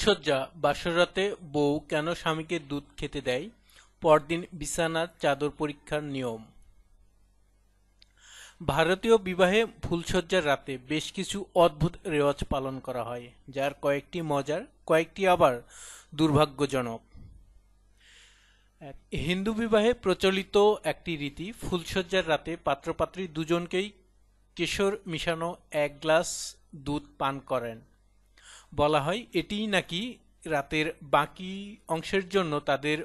ফুলশয্যা বাসরাতে বউ কেন স্বামীকে দুধ খেতে দেয়? পরদিন বিছানার চাদর পরীক্ষার নিয়ম। ভারতীয় বিবাহে ফুলশয্যার রাতে বেশ কিছু অদ্ভুত রেওয়াজ পালন করা হয়, যার কয়েকটি মজার, কয়েকটি আবার দুর্ভাগ্যজনক। হিন্দু বিবাহে প্রচলিত একটি রীতি ফুলশয্যার রাতে পাত্রপাত্রী দুজনকেই কেশর মিশানো এক গ্লাস দুধ পান করেন। বলা হয়, এটিই নাকি রাতের বাকি অংশের জন্য তাদের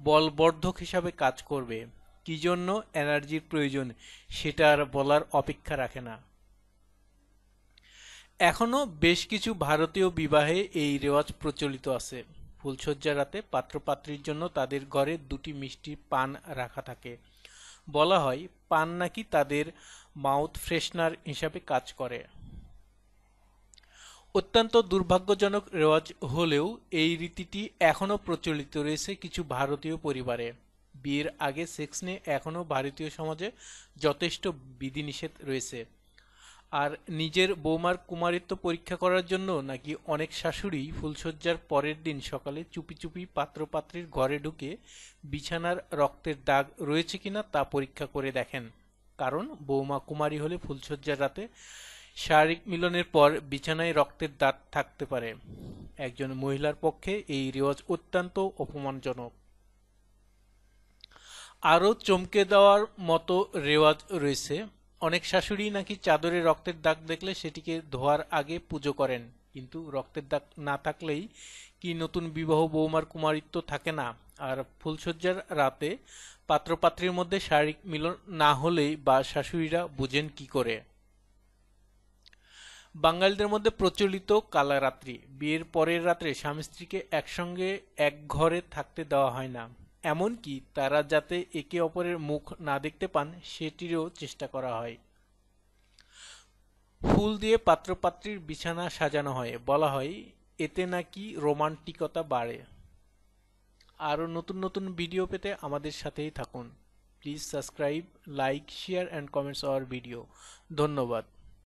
বলবর্ধক হিসাবে কাজ করবে? কি জন্য এনার্জির প্রয়োজন সেটা আর বলার অপেক্ষা রাখে না। এখনও বেশ কিছু ভারতীয় বিবাহে এই রেওয়াজ প্রচলিত আছে। ফুলশয্যা রাতে পাত্রপাত্রীর জন্য তাদের ঘরে দুটি মিষ্টি পান রাখা থাকে। বলা হয়, পান নাকি তাদের মাউথ ফ্রেশনার হিসাবে কাজ করে। অত্যন্ত দুর্ভাগ্যজনক রেওয়াজ হলেও এই রীতিটি এখনও প্রচলিত রয়েছে কিছু ভারতীয় পরিবারে। বিয়ের আগে সেক্স নিয়ে এখনও ভারতীয় সমাজে যথেষ্ট বিধিনিষেধ রয়েছে। আর নিজের বৌমার কুমারিত্ব পরীক্ষা করার জন্য নাকি অনেক শাশুড়ি ফুলশয্যার পরের দিন সকালে চুপি চুপি পাত্রপাত্রীর ঘরে ঢুকে বিছানার রক্তের দাগ রয়েছে কিনা তা পরীক্ষা করে দেখেন। কারণ বৌমা কুমারী হলে ফুলশয্যার রাতে শারীরিক মিলনের পর বিছানায় রক্তের দাগ থাকতে পারে। একজন মহিলার পক্ষে এই রেওয়াজ অত্যন্ত অপমানজনক। আরও চমকে দেওয়ার মতো রেওয়াজ রয়েছে। অনেক শাশুড়ি নাকি চাদরে রক্তের দাগ দেখলে সেটিকে ধোয়ার আগে পুজো করেন। কিন্তু রক্তের দাগ না থাকলেই কি নতুন বিবাহ বৌমার কুমারিত্ব থাকে না। আর ফুলশয্যার রাতে পাত্রপাত্রীর মধ্যে শারীরিক মিলন না হলেই বা শাশুড়িরা বুঝেন কি করে। বাঙালিদের মধ্যে প্রচলিত কালারাত্রি বিয়ের পরের রাত্রে স্বামী স্ত্রীকে একসঙ্গে এক ঘরে থাকতে দেওয়া হয় না। এমনকি তারা যাতে একে অপরের মুখ না দেখতে পান, সেটিরও চেষ্টা করা হয়। ফুল দিয়ে পাত্রপাত্রীর বিছানা সাজানো হয়। বলা হয়, এতে নাকি রোমান্টিকতা বাড়ে? আরও নতুন নতুন ভিডিও পেতে আমাদের সাথেই থাকুন। Please subscribe, like, share, and comments our video. ধন্যবাদ।